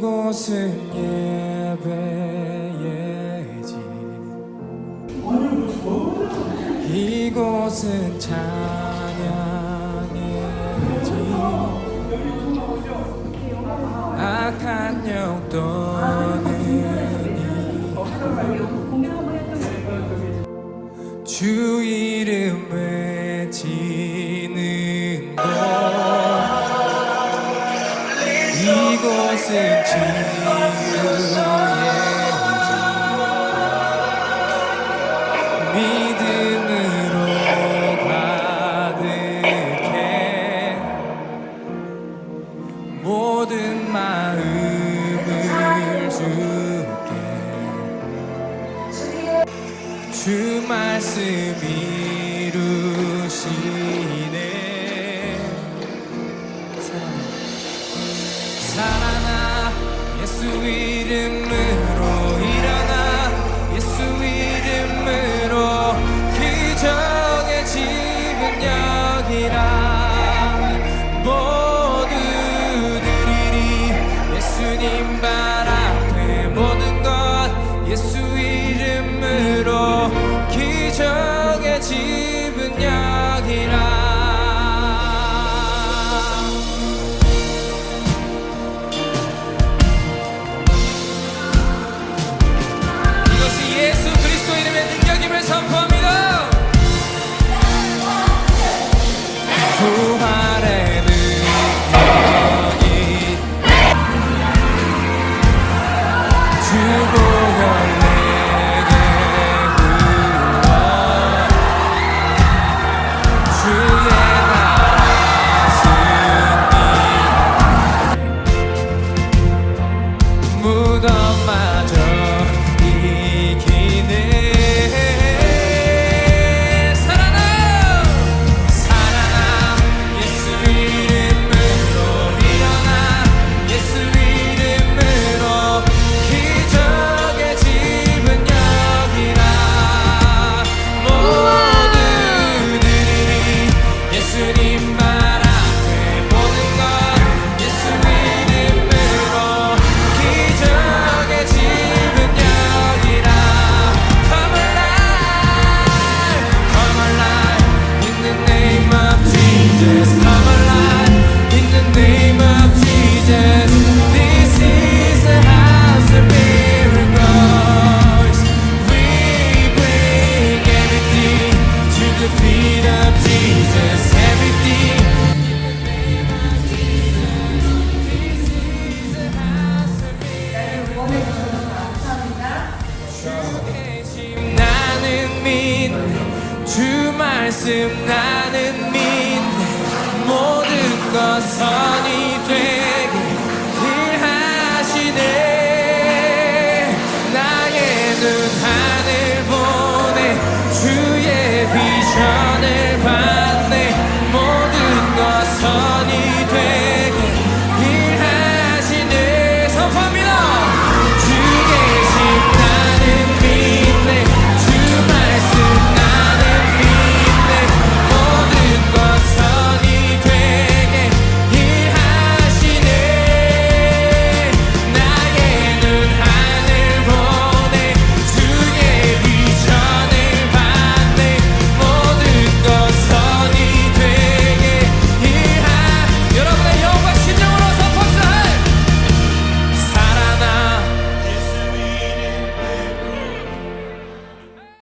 이곳은 예배의 집 이곳은 찬양의 집. 악한 영도 주 이름 외치는 것. 이것은 지유의 주 말씀 이루시네. 살아나 예수 이름을 move on. 말씀 나는 믿네. 모든 것 선이 되